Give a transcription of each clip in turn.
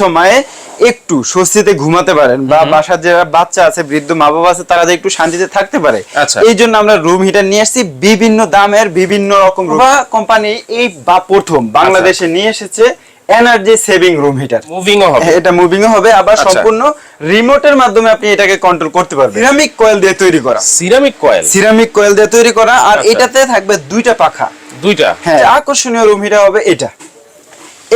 সময়ে একটু স্বস্তিতে ঘুমাতে পারেন বা বাসার যারা বাচ্চা আছে বৃদ্ধ মা বাবা আছে তারা যে একটু শান্তিতে থাকতে পারে। আচ্ছা। এই জন্য আমরা রুম হিটার নিয়ে আসছি বিভিন্ন দামের বিভিন্ন রকম কোম্পানি এই বা প্রথম বাংলাদেশে নিয়ে এসেছে এনার্জি সেভিং রুম হিটার মুভিংও হবে। এটা মুভিং হবে। আবার আচ্ছা। সম্পূর্ণ রিমোটের মাধ্যমে আপনি এটাকে কন্ট্রোল করতে পারবেন। সিরামিক কয়েল দিয়ে তৈরি করা। সিরামিক কয়েল সিরামিক কয়েল দিয়ে তৈরি করা। আর আচ্ছা। এটাতে থাকবে দুইটা পাখা। দুইটা? হ্যাঁ আকর্ষণীয় রুম হিটার হবে এটা।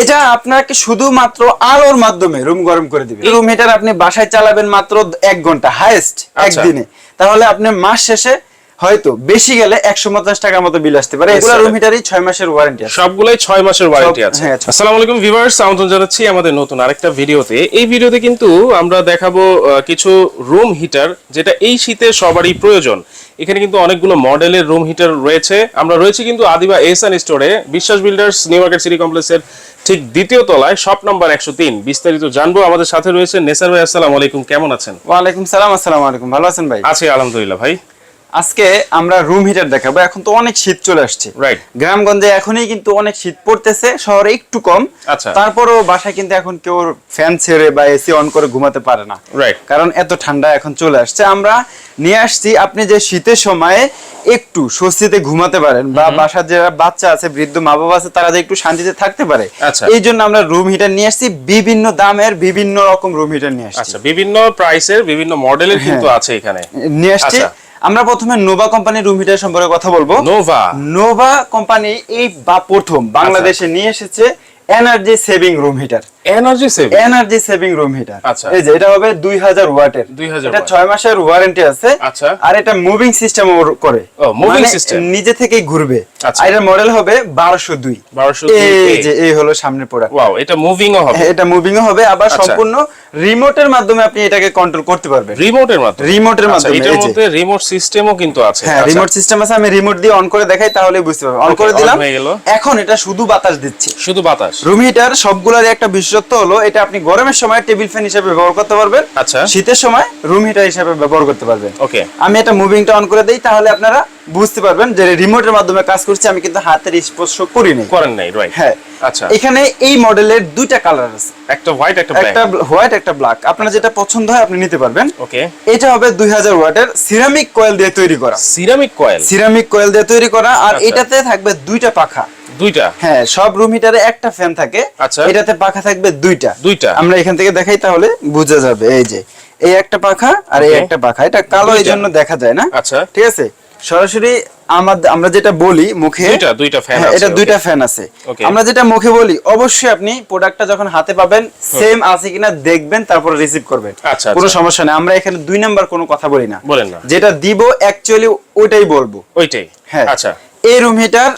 এটা আপনাকে শুধুমাত্র আলোর মাধ্যমে রুম গরম করে দিবে। রুম হিটার আপনি বাসায় চালাবেন মাত্র এক ঘণ্টা হাইয়েস্ট আচ্ছা। একদিনে। তাহলে আপনি মাস শেষে হয়তো বেশি গেলে একশো পঞ্চাশ টাকার মতো বিল আসতে পারে। এগুলো রুম হিটারই ছয় মাসের ওয়ারেন্টি আছে। সবগুলাই ছয় মাসের ওয়ারেন্টি আছে। হ্যাঁ, আচ্ছা। আসসালামু আলাইকুম ভিউয়ার্স আমন্ত্রণ জানাচ্ছি আমাদের নতুন আরেকটা ভিডিওতে। এই ভিডিওতে কিন্তু আমরা দেখাবো কিছু রুম হিটার যেটা এই শীতে সবারই প্রয়োজন। এখানে কিন্তু অনেকগুলো মডেলের রুম হিটার রয়েছে। আমরা রয়েছি কিন্তু আদিবা এসএন স্টোরে বিশ্বাস বিল্ডার্স নিউ মার্কেট সিটি কমপ্লেক্সের ঠিক দ্বিতীয় তলায় শপ নাম্বার একশো তিন। বিস্তারিত জানব। আমাদের সাথে রয়েছে নেসার ভাই আসসালাম আলাইকুম। কেমন আছেন? ওয়ালাইকুম সালাম আসসালাম আলাইকুম। ভালো আছেন ভাই? আছি আলহামদুলিল্লাহ ভাই। আজকে আমরা রুম হিটার দেখাবো। এখন তো অনেক শীত চলে আসছে। Right. গ্রামগঞ্জে এখনই কিন্তু অনেক শীত পড়তেছে শহরে একটু কম। আচ্ছা। তারপরেও বাসায় কিন্তু এখন কেউ ফ্যান ছেড়ে বা এসি অন করে ঘুমাতে পারে না। রাইট কারণ এত ঠান্ডা এখন চলে আসছে। আমরা নিয়ে আসছি আপনি যে শীতের সময়ে একটু স্বস্তিতে ঘুমাতে পারেন বা বাসার যারা বাচ্চা আছে বৃদ্ধ মা বাবা আছে তারা যে একটু শান্তিতে থাকতে পারে আচ্ছা। এই জন্য আমরা রুম হিটার নিয়ে আসছি। বিভিন্ন দামের বিভিন্ন রকম রুম হিটার নিয়ে আসছি। আচ্ছা বিভিন্ন প্রাইসের বিভিন্ন মডেলের কিন্তু আছে এখানে। নিয়ে আসছি। আমরা প্রথমে নোভা কোম্পানির রুম হিটার সম্পর্কে কথা বলব। নোভা? নোভা কোম্পানি এই বা প্রথম বাংলাদেশে নিয়ে এসেছে energy saving room heater energy save energy saving room heater আচ্ছা। এই যে এটা হবে দুই হাজার ওয়াটের। 2000 এটা watt। ছয় মাসের ওয়ারেন্টি আছে। আচ্ছা। আর এটা মুভিং সিস্টেম করে। ও, moving মানে system। নিজে থেকেই ঘুরবে। আচ্ছা। এটার মডেল হবে বারোশো দুই। 1202 এই যে এই হলো সামনের প্রোডাক্ট ওয়াও এটা মুভিংও হবে। এটা মুভিং হবে। আবার আচ্ছা। সম্পূর্ণ রিমোটের মাধ্যমে আপনি এটাকে কন্ট্রোল করতে পারবেন। রিমোটের মাধ্যমে। রিমোটের আচ্ছা, মাধ্যমে এটার। মধ্যে রিমোট সিস্টেমও কিন্তু আছে। হ্যাঁ আচ্ছা, রিমোট সিস্টেম আছে। আমি রিমোট দিয়ে অন করে দেখাই তাহলে বুঝতে পারবেন। অন করে দিলাম। এখন এটা শুধু বাতাস দিচ্ছে। শুধু বাতাস। রুম হিটার সবগুলোর একটা বিশেষত্ব হলো এটা আপনি গরমের সময় টেবিল ফ্যান হিসেবে ব্যবহার করতে পারবেন। আচ্ছা। শীতের সময় রুম হিটার হিসেবে ব্যবহার করতে পারবেন। ওকে। আমি এটা মুভিংটা অন করে দেই তাহলে আপনারা বুঝতে পারবেন যে রিমোটের মাধ্যমে কাজ করছি আমি কিন্তু হাতের স্পর্শ করি নাই। করেন নাই রাইট হ্যাঁ। আচ্ছা। এখানে এই মডেলের দুইটা কালার আছে। একটা হোয়াইট একটা ব্ল্যাক একটা হোয়াইট একটা ব্ল্যাক আপনার যেটা পছন্দ হয় আপনি নিতে পারবেন। ওকে। এটা হবে দুই হাজার ওয়াটের সিরামিক কয়েল দিয়ে তৈরি করা। সিরামিক কয়েল সিরামিক কয়েল দিয়ে তৈরি করা আর আচ্ছা। এটাতে থাকবে দুইটা পাখা। দুইটা? হ্যাঁ সব রুম হিটারে একটা ফ্যান থাকে। আচ্ছা। এটাতে পাখা থাকবে দুইটা। দুইটা। আমরা এখান থেকে দেখাই তাহলে বোঝা যাবে এই যে। এই একটা পাখা আর এই একটা পাখা। এটা কালো এই জন্য দেখা যায় না। আচ্ছা। ঠিক আছে? সরাসরি আমরা যেটা বলি মুখে দুইটা দুইটা ফ্যান আছে এটা দুইটা ফ্যান আছে। আমরা যেটা মুখে বলি অবশ্যই আপনি প্রোডাক্টটা যখন হাতে পাবেন সেম আছে কিনা দেখবেন তারপর রিসিভ করবেন। আচ্ছা, কোনো আচ্ছা। সমস্যা নেই। আমরা এখানে দুই নাম্বার কোনো কথা বলি না। বলেন না। যেটা দিব অ্যাকচুয়ালি ওইটাই বলব। ওইটাই। হ্যাঁ। আচ্ছা। এই রুম হিটার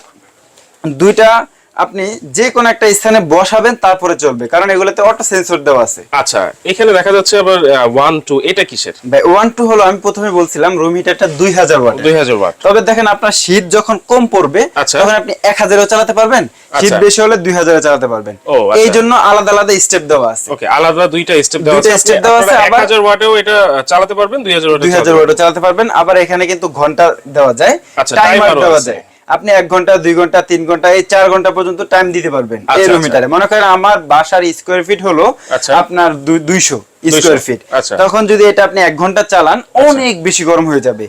দুইটা আপনি যে কোনো একটা স্থানে বসাবেন তারপরে চলবে। কারণ এগুলোতে অটো সেন্সর দেওয়া আছে। আচ্ছা এখানে দেখা যাচ্ছে আবার ওয়ান টু এটা কিসের? ওয়ান টু হলো আমি প্রথমে বলছিলাম রুম হিটারটা দুই হাজার ওয়াট দুই হাজার ওয়াট তবে দেখেন আপনার শীত যখন কম পড়বে আচ্ছা। তখন আপনি এক হাজারও চালাতে পারবেন শীত আচ্ছা। বেশি হলে দুই হাজারও চালাতে পারবেন। আচ্ছা। এই জন্য আলাদা আলাদা স্টেপ দেওয়া আছে। ওকে আলাদা দুইটা স্টেপ দেওয়া দুইটা আছে। step দেওয়া আছে, আবার- হাজার ওয়াটেও এটা চালাতে পারবেন দুই হাজার দুই হাজার ওয়াটও চালাতে পারবেন আবার এখানে কিন্তু ঘণ্টা দেওয়া যায় টাইমার দেওয়া যায়। আপনি এক ঘণ্টা দুই ঘণ্টা তিন ঘণ্টা এই চার ঘণ্টা পর্যন্ত টাইম দিতে পারবেন এই আচ্ছা, আচ্ছা। মনে করেন আমার বাসার স্কোয়ার ফিট হলো আচ্ছা। আপনার দুইশো 200 স্কোয়ার ফিট। তখন যদি এটা আপনি এক ঘণ্টা চালান অনেক বেশি গরম হয়ে যাবে।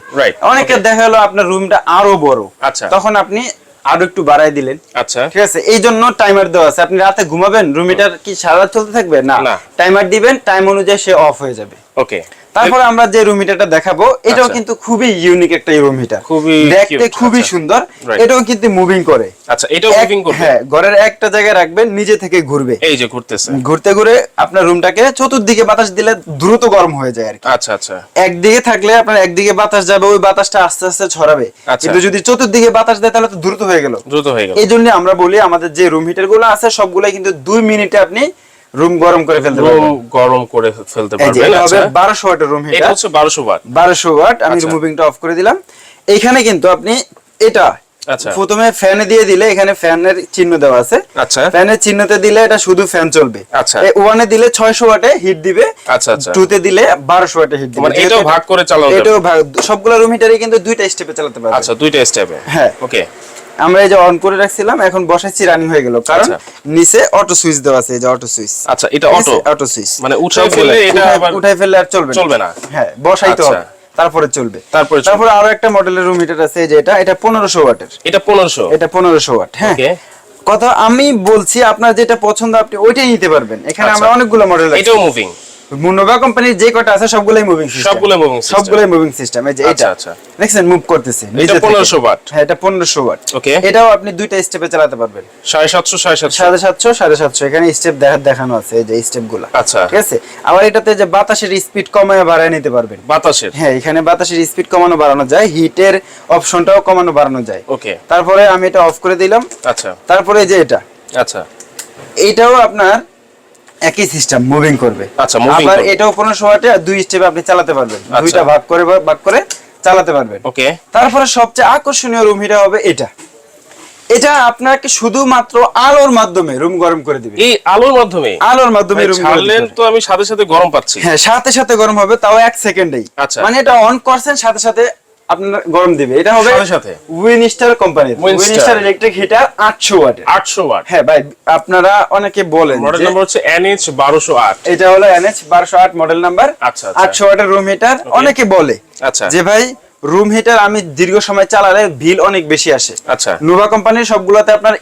অনেকে দেখা গেলো আপনার রুমটা আরও বড়। আচ্ছা। তখন আপনি আরও একটু বাড়াই দিলেন। আচ্ছা। ঠিক আছে? এই জন্য টাইমার দেওয়া আছে। আপনি রাতে ঘুমাবেন রুম হিটার কি সারা চলতে থাকবে? না। টাইমার দিবেন টাইম অনুযায়ী সে অফ হয়ে যাবে। ওকে তারপরে আমরা যে রুম হিটারটা দেখাবো এটাও আচ্ছা। কিন্তু খুবই ইউনিক একটা রুম হিটার খুবই দেখতে খুবই আচ্ছা। সুন্দর এটাও কিন্তু মুভিং করে। আচ্ছা এটাও মুভিং করবে? হ্যাঁ ঘরের একটা জায়গায় রাখবেন নিজে থেকে ঘুরবে। এই যে ঘুরতেছে। ঘুরতে ঘুরে আপনার রুমটাকে চতুর্দিকে বাতাস দিলে দ্রুত গরম হয়ে যায় আর কি। আচ্ছা আচ্ছা। একদিকে থাকলে আপনার একদিকে বাতাস যাবে ওই বাতাসটা আস্তে আস্তে ছড়াবে। আচ্ছা। কিন্তু যদি চতুর্দিকে বাতাস দেয় তাহলে তো দ্রুত হয়ে গেল। দ্রুত হয়ে গেল। এই জন্য আমরা বলি আমাদের যে রুম হিটারগুলো আছে সবগুলাই কিন্তু দুই মিনিটে আপনি রুম গরম করে ফেলতে পারবেন গরম করে ফেলতে পারবেন আচ্ছা। বারোশো ওয়াটের রুম এটা হচ্ছে বারোশো ওয়াট। বারোশো ওয়াট আমি আচ্ছা। মুভিংটা অফ করে দিলাম। এইখানে কিন্তু আপনি এটা আচ্ছা। প্রথমে ফ্যানে দিয়ে দিলে এখানে ফ্যানের চিহ্ন দেওয়া আছে। আচ্ছা। ফ্যানের চিহ্নতে দিলে এটা শুধু ফ্যান চলবে। আচ্ছা। ওয়ানে দিলে ছয়শো ওয়াটে হিট দিবে। আচ্ছা, আচ্ছা। টুতে দিলে বারোশো ওয়াটে হিট দিবে। মানে এটাও ভাগ করে চালানো এটাও ভাগ সবগুলো রুম হিটারই কিন্তু দুইটা স্টেপে চালাতে পারবে। আচ্ছা দুইটা স্টেপে হ্যাঁ। ওকে আমরা এই যে অন করে রাখছিলাম এখন বসাচ্ছি রানিং হয়ে গেল। কারণ আচ্ছা। নিচে অটো সুইচ দেওয়া আছে এই যে অটো সুইচ আচ্ছা এটা অটো অটো সুইচ মানে উঠায় ফেললে এটা আবার উঠাই ফেললে আর চলবে চলবে না। হ্যাঁ বসাইতে আচ্ছা। হবে। তারপরে চলবে। তারপরে তারপরে আরও একটা মডেলের রুম হিটার আছে এই যে এটা এটা পনেরোশো ওয়াটের। এটা পনেরোশো। এটা পনেরোশো ওয়াট হ্যাঁ. কথা আমি বলছি আপনার যেটা পছন্দ আপনি ওইটাই নিতে পারবেন। এখানে আচ্ছা। আমরা অনেকগুলো মডেল এটাও মুভিং মুনোভা কোম্পানির যে কটা আছে সবগুলাই মুভিং সিস্টেম সবগুলাই moving system। সবগুলাই মুভিং সিস্টেম এই যে আচ্ছা, এটা আচ্ছা। দেখছেন মুভ করতেছে। থেকে। 1500 watt। হ্যাঁ এটা 1500 ওয়াট। Okay. এটাও আপনি দুইটা স্টেপে চালাতে পারবেন। সাড়ে সাতশো সাড়ে সাতশো। সাড়ে সাতশো সাড়ে সাতশো। এখানে স্টেপ দেখা দেখানো আছে এই যে স্টেপগুলা আচ্ছা। ঠিক আছে? আবার এটাতে যে বাতাসের স্পিড কমায় বাড়ায় নিতে পারবেন। বাতাসের? হ্যাঁ এখানে বাতাসের স্পিড কমানো বাড়ানো যায় হিটের অপশনটাও কমানো বাড়ানো যায়। ওকে তারপরে আমি এটা অফ করে দিলাম। আচ্ছা। তারপরে এই যে এটা। আচ্ছা। এইটাও আপনার একই সিস্টেম মুভিং করবে। আচ্ছা, moving আবার এটাও ওয়াটে আর দুই স্টেপে আপনি চালাতে পারবেন। আচ্ছা। দুইটা ভাগ করে ভাগ করে চালাতে পারবেন। ওকে। তারপরে সবচেয়ে আকর্ষণীয় রুম হিটার হবে এটা। এটা আপনাকে শুধুমাত্র আলোর মাধ্যমে রুম গরম করে দিবে। এই আলোর মাধ্যমে? আলোর মাধ্যমে রুম ছাড়লেন তো আমি সাথে সাথে গরম পাচ্ছি। হ্যাঁ সাথে সাথে গরম হবে তাও এক সেকেন্ডেই আচ্ছা। মানে এটা অন করছেন সাথে সাথে আপনার গরম দিবে। এটা হবে সাথে সাথে? উইনস্টার ইলেকট্রিক হিটার 800 ওয়াটের আটশো ওয়াট হ্যাঁ ভাই আপনারা অনেকে বলেন মডেল নাম্বার হচ্ছে বারোশো আট। এটা হলো এনএচ 1208 মডেল নাম্বার আচ্ছা, আচ্ছা। 800 ওয়াটের রুম হিটার অনেকে বলে আচ্ছা। যে ভাই রুম হিটার আমি দীর্ঘ সময় চালালে বিল অনেক বেশি আসে। আচ্ছা। নোভা কোম্পানির সবগুলোতে আপনার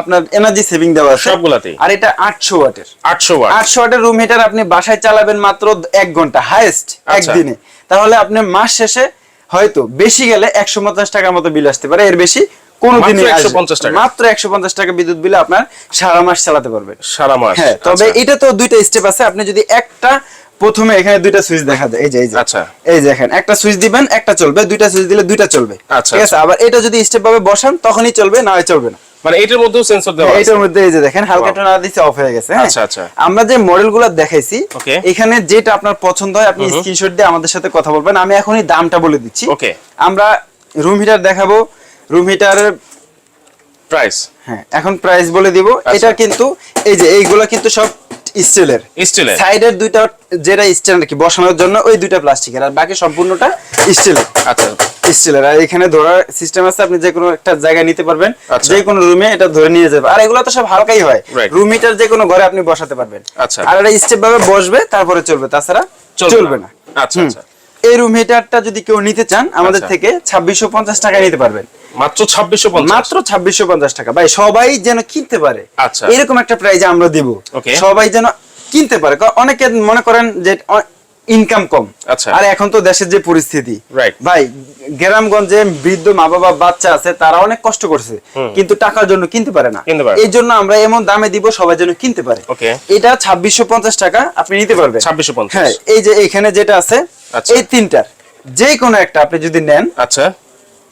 আপনার এনার্জি সেভিং দেওয়া আছে। সবগুলাতেই? আর এটা 800 ওয়াটের আটশো ওয়াট 800 ওয়াটের রুম হিটার আপনি বাসায় চালাবেন মাত্র এক ঘণ্টা হাইয়েস্ট আচ্ছা। একদিনে। তাহলে আপনি মাস শেষে হয়তো বেশি গেলে একশো পঞ্চাশ টাকার মতো বিল আসতে পারে এর বেশি কোনোদিনই মাত্র আসবে 150 টাকা? মাত্র একশো পঞ্চাশ টাকা বিদ্যুৎ বিল আপনার সারা মাস চালাতে পারবেন। সারা মাস হ্যাঁ তবে আচ্ছা। এটা তো দুইটা স্টেপ আছে। আপনি যদি একটা প্রথমে এখানে দুইটা সুইচ দেখা যায় এই যে এই যে। আচ্ছা। এই যে দেখেন একটা সুইচ দিবেন একটা চলবে দুইটা সুইচ দিলে দুইটা চলবে। আচ্ছা, ঠিক আছে? আবার এটা যদি স্টেপ ভাবে বসান তখনই চলবে না চলবে না। মানে এটার মধ্যেও সেন্সর দেওয়া আছে। এটার মধ্যে এই যে দেখেন হালকা অফ হয়ে গেছে হ্যাঁ? আচ্ছা, আচ্ছা। আমরা যে মডেলগুলো দেখাইছি এখানে যেটা আপনার পছন্দ হয় আপনি স্ক্রিনশট দিয়ে আমাদের সাথে কথা বলবেন। আমি এখনই দামটা বলে দিচ্ছি। ওকে আমরা রুম হিটার দেখাবো। রুম হিটারের প্রাইস হ্যাঁ এখন প্রাইস বলে দিব। আচ্ছা। এটা কিন্তু এই যে এইগুলো কিন্তু সব স্টিলের। স্টিলের। সাইডের দুইটা যেটা স্টিল আর বসানোর জন্য ওই দুইটা প্লাস্টিকের আর বাকি সম্পূর্ণটা স্টিলের। আচ্ছা। স্টিলের আর এখানে ধরার সিস্টেম আছে আপনি যে কোনো একটা জায়গায় নিতে পারবেন। যে কোনো রুমে এটা ধরে নিয়ে যাবে। আর এগুলো তো সব হালকাই হয়। রুম হিটার যে কোনো ঘরে আপনি বসাতে পারবেন। আচ্ছা। আর এটা স্টেপ ভাবে বসবে তারপরে চলবে। তাছাড়া চলবে না। আচ্ছা আচ্ছা। এই রুম হিটারটা যদি কেউ নিতে চান আমাদের আচ্ছা। থেকে ছাব্বিশশো পঞ্চাশ টাকায় নিতে পারবেন। মাত্র ছাব্বিশশো মাত্র ছাব্বিশশো পঞ্চাশ টাকা। ভাই সবাই যেন কিনতে পারে। আচ্ছা। এরকম একটা প্রাইজে আমরা দিব। সবাই যেন কিনতে পারে। অনেকে মনে করেন যে ইনকাম কম। আচ্ছা। আর এখন তো দেশের যে পরিস্থিতি ভাই গ্রামগঞ্জে বৃদ্ধ মা বাবা বাচ্চা আছে তারা অনেক কষ্ট করছে কিন্তু টাকার জন্য কিনতে পারে না। এই জন্য আমরা এমন দামে দিব সবাই যেন কিনতে পারে। এটা ছাব্বিশশো পঞ্চাশ টাকা আপনি নিতে পারবেন। 2650 হ্যাঁ এই যে এখানে যেটা আছে আচ্ছা। এই তিনটার যে কোনো একটা আপনি যদি নেন আচ্ছা।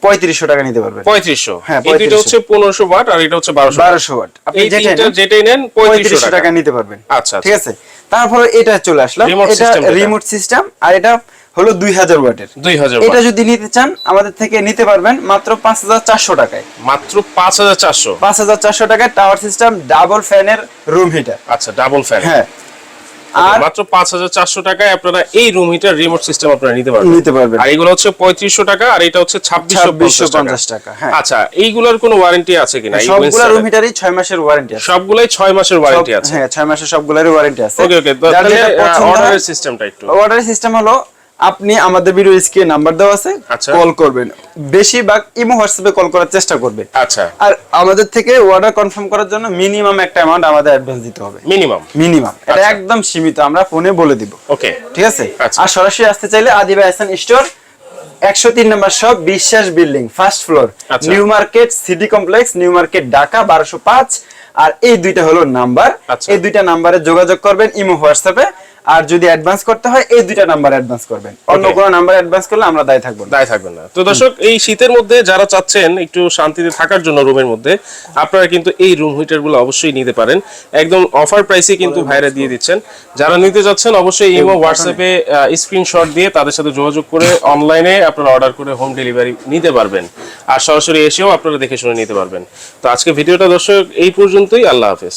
পঁয়ত্রিশশো টাকা নিতে পারবেন। পঁয়ত্রিশশো। হ্যাঁ, 3500 হচ্ছে পনেরোশো ওয়াট আর এটা হচ্ছে বারোশো বারোশো ওয়াট। আপনি যেটাই নেন পঁয়ত্রিশশো টাকা। টাকা নিতে পারবেন। আচ্ছা, ঠিক আছে? তারপরে এটা চলে আসলাম এটা রিমোট সিস্টেম আর এটা হলো দুই হাজার ওয়াটের। দুই হাজার এটা যদি নিতে চান আমাদের থেকে নিতে পারবেন মাত্র পাঁচ হাজার চারশো টাকায়। মাত্র পাঁচ হাজার চারশো? পাঁচ হাজার চারশো টাকায় টাওয়ার সিস্টেম ডাবল ফ্যানের রুম হিটার আচ্ছা ডাবল ফ্যান হ্যাঁ। আর মাত্র পাঁচ হাজার চারশো টাকায় আপনারা এই রুম হিটার রিমোট সিস্টেম আপনারা নিতে পারবেন। নিতে পারবেন। আর এগুলো হচ্ছে পঁয়ত্রিশশো টাকা আর এটা হচ্ছে ছাব্বিশশো ছাব্বিশশো পঞ্চাশ পঞ্চাশ টাকা হ্যাঁ। আচ্ছা এইগুলোর কোনো ওয়ারেন্টি আছে কিনা? সবগুলা রুম হিটারই ছয় মাসের ওয়ারেন্টি আছে। সবগুলাই ছয় মাসের ওয়ারেন্টি আছে। হ্যাঁ ছয় মাসের সবগুলারই ওয়ারেন্টি আছে। ওকে ওকে তাহলে অর্ডারের সিস্টেমটা একটু। অর্ডারের সিস্টেম হলো আপনি আমাদের ভিডিও স্ক্রিনে নাম্বার দেওয়া আছে আচ্ছা। কল করবেন। বেশিরভাগ ইমো হোয়াটসঅ্যাপে কল করার চেষ্টা করবেন আচ্ছা। আর আমাদের থেকে অর্ডার কনফার্ম করার জন্য মিনিমাম একটা অ্যামাউন্ট আমাদের অ্যাডভান্স দিতে হবে। মিনিমাম মিনিমাম এটা আচ্ছা। একদম সীমিত আমরা ফোনে বলে দিব। ওকে। ঠিক আছে? আচ্ছা। আর সরাসরি আসতে চাইলে আদিবা এসান স্টোর একশো তিন নম্বর সব বিশ্বাস বিল্ডিং ফার্স্ট ফ্লোর আচ্ছা। New Market City Complex New Market Dhaka বারোশো পাঁচ। আর এই দুইটা হলো নাম্বার আচ্ছা। এই দুইটা নাম্বারে যোগাযোগ করবেন ইমো হোয়াটসঅ্যাপে আর যদি অ্যাডভান্স করতে হয় এই দুইটা নাম্বার অ্যাডভান্স করবেন। অন্য. কোনো নাম্বার অ্যাডভান্স করলে আমরা দায় থাকব দায় থাকবেন না। তো দর্শক এই শীতের মধ্যে যারা চাচ্ছেন একটু শান্তিতে থাকার জন্য রুমের মধ্যে আপনারা কিন্তু এই রুম হিটারগুলো অবশ্যই নিতে পারেন। একদম অফার প্রাইসে কিন্তু ভাইরা দিয়ে দিচ্ছেন। যারা নিতে যাচ্ছেন অবশ্যই ইমো হোয়াটসঅ্যাপে স্ক্রিনশট দিয়ে তাদের সাথে যোগাযোগ করে অনলাইনে আপনারা অর্ডার করে হোম ডেলিভারি নিতে পারবেন। আর সরাসরি এসেও আপনারা দেখে শুনে নিতে পারবেন। তো আজকে ভিডিওটা দর্শক এই পর্যন্তই। আল্লাহ হাফেজ।